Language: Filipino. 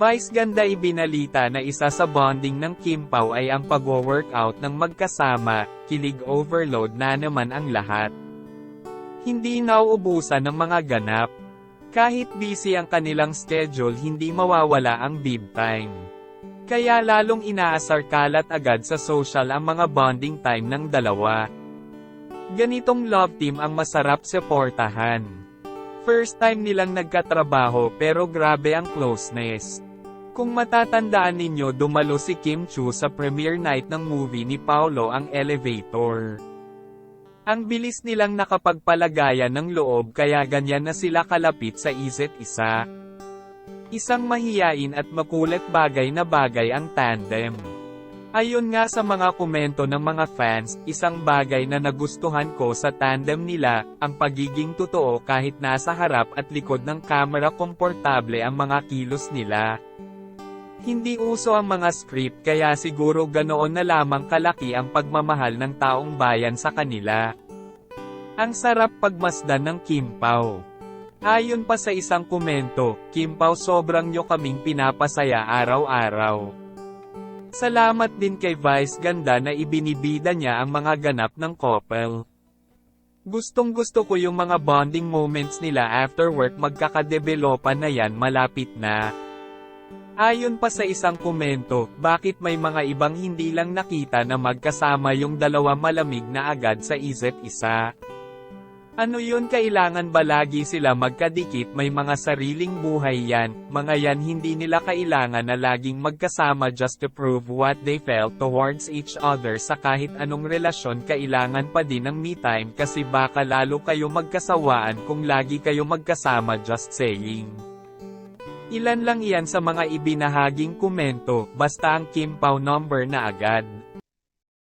Vice ganda ibinalita na isa sa bonding ng Kim Pao ay ang pagwo-workout ng magkasama, kilig overload na naman ang lahat. Hindi nauubusan ng mga ganap. Kahit busy ang kanilang schedule hindi mawawala ang bib time. Kaya lalong inaasar kalat agad sa social ang mga bonding time ng dalawa. Ganitong love team ang masarap suportahan. First time nilang nagkatrabaho pero grabe ang closeness. Kung matatandaan ninyo dumalo si Kim Chu sa premiere night ng movie ni Paolo ang Elevator. Ang bilis nilang nakapagpalagayan ng loob kaya ganyan na sila kalapit sa isa't isa. Isang mahiyain at makulit bagay na bagay ang tandem. Ayon nga sa mga komento ng mga fans, isang bagay na nagustuhan ko sa tandem nila, ang pagiging totoo kahit nasa harap at likod ng kamera komportable ang mga kilos nila. Hindi uso ang mga script kaya siguro ganoon na lamang kalaki ang pagmamahal ng taong bayan sa kanila. Ang sarap pagmasdan ng Kim Pao. Ayon pa sa isang komento, Kim Pao sobrang nyo kaming pinapasaya araw-araw. Salamat din kay Vice Ganda na ibinibida niya ang mga ganap ng couple. Gustong gusto ko yung mga bonding moments nila after work magkakadevelopan na yan malapit na. Ayon pa sa isang komento, bakit may mga ibang hindi lang nakita na magkasama yung dalawa malamig na agad sa isa't isa? Ano yun kailangan ba lagi sila magkadikit may mga sariling buhay yan, mga yan hindi nila kailangan na laging magkasama just to prove what they felt towards each other sa kahit anong relasyon kailangan pa din ng me time kasi baka lalo kayo magkasawaan kung lagi kayo magkasama just saying. Ilan lang iyan sa mga ibinahaging komento, basta ang Kim Pao number na agad.